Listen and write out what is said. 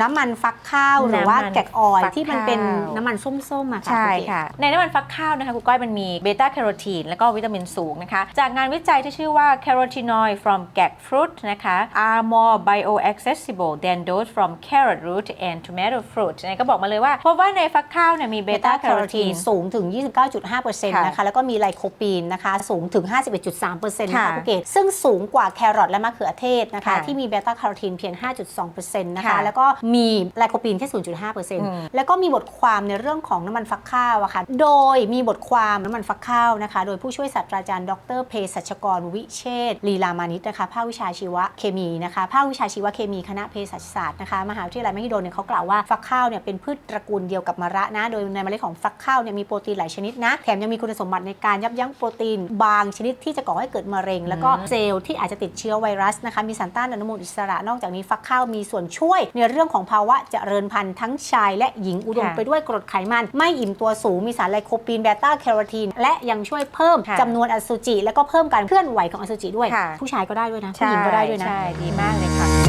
น้ำมันฟักข้าวหรือว่าน้ำมันแกกออยล์ฟักที่มันเป็นข้าวน้ำมันส้มๆอะค่ะใช่ณเก๋ค่ะ ในน้ำมันฟักข้าวนะคะคุณก้อยมันมีเบต้าแคโรทีนแล้วก็วิตามินสูงนะคะ จากงานวิจัยที่ชื่อว่า carotenoid from gag fruit นะคะ are more bioaccessible than those from carrot root and tomato fruit นะก็บอกมาเลยว่าพบว่าในฟักข้าวเนี่ยมีเบเบต้าต้าแคแคโรโรทีทีนนสูงถึง 29.5%นะคะแล้วก็มีไลโคปีนนะคะสูงถึง 51.3%นะคะค่ะคุณเกศซึ่งสูงกว่าแครอทและมะเขือเทศนะคะค่ะที่มีเบต้าแคโรทีนเพียง 5.2%นะคะค่ะแล้วก็มีไลโคปีนแค่อืม0.5%แล้วก็มีบทความในเรื่องของน้ำมันฟักข้าวอะค่ะ โดยมีบทความน้ำมันฟักข้าวนะคะ โดยผู้ช่วยศาสตราจารย์ ดรเภสัชกรวิเชษฐ์ลีลามานิตนะคะ ภาควิชาชีวเคมีนะคะ ภาควิชาชีวเคมีคณะเภสัชศาสตร์นะคะ มหาวิทยาลัยมหิดลเนี่ยเขากล่าวว่าฟักข้าวเนี่ยเป็นพืชตระกูลเดียวกับมะระนะ โดยในเมล็ดของฟักข้าวเนี่ยมีโปรตีนหลายชนิดนะ แถมยังมีคุณสมบัติในการยับยั้งโปรตีนบางชนิดที่จะก่อให้เกิดมะเร็ง แล้วก็เซลล์ที่อาจจะติดเชื้อไวรัสนะคะ มีสารต้านอนุมูลอิสระ นอกจากนี้ฟักข้าวมีส่วนช่วยในเรื่องของภาวะเจริญพันธุ์ทั้งชายและหญิงอุดมค่ะไปด้วยกรดไขมัน ไม่อิ่มตัวสูงมีสารไลโคปีนเบต้าแคโรทีน และยังช่วยเพิ่มค่ะจำนวนอสุจิ แล้วก็เพิ่มการเคลื่อนไหวของอสุจิด้วยค่ะผู้ชายก็ได้ด้วยนะผู้หญิงก็ได้ด้วยนะใช่ดีมากเลยค่ะ